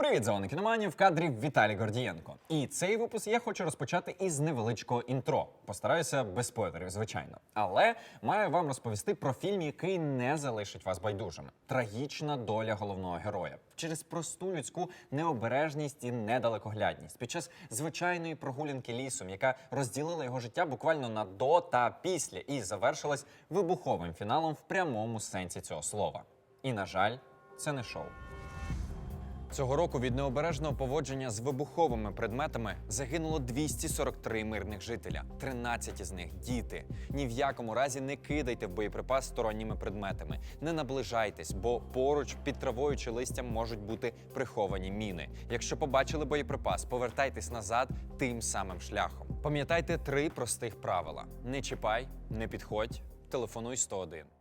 Привіт, зони кіноманів, в кадрі Віталій Гордієнко. І цей випуск я хочу розпочати із невеличкого інтро. Постараюся без спойлерів, звичайно. Але маю вам розповісти про фільм, який не залишить вас байдужими. Трагічна доля головного героя через просту людську необережність і недалекоглядність під час звичайної прогулянки лісом, яка розділила його життя буквально на до та після, і завершилась вибуховим фіналом в прямому сенсі цього слова. І на жаль, це не шоу. Цього року від необережного поводження з вибуховими предметами загинуло 243 мирних жителя. 13 із них діти. Ні в якому разі не кидайте в боєприпас сторонніми предметами. Не наближайтесь, бо поруч під травою чи листям можуть бути приховані міни. Якщо побачили боєприпас, повертайтесь назад тим самим шляхом. Пам'ятайте три простих правила: не чіпай, не підходь, телефонуй 101.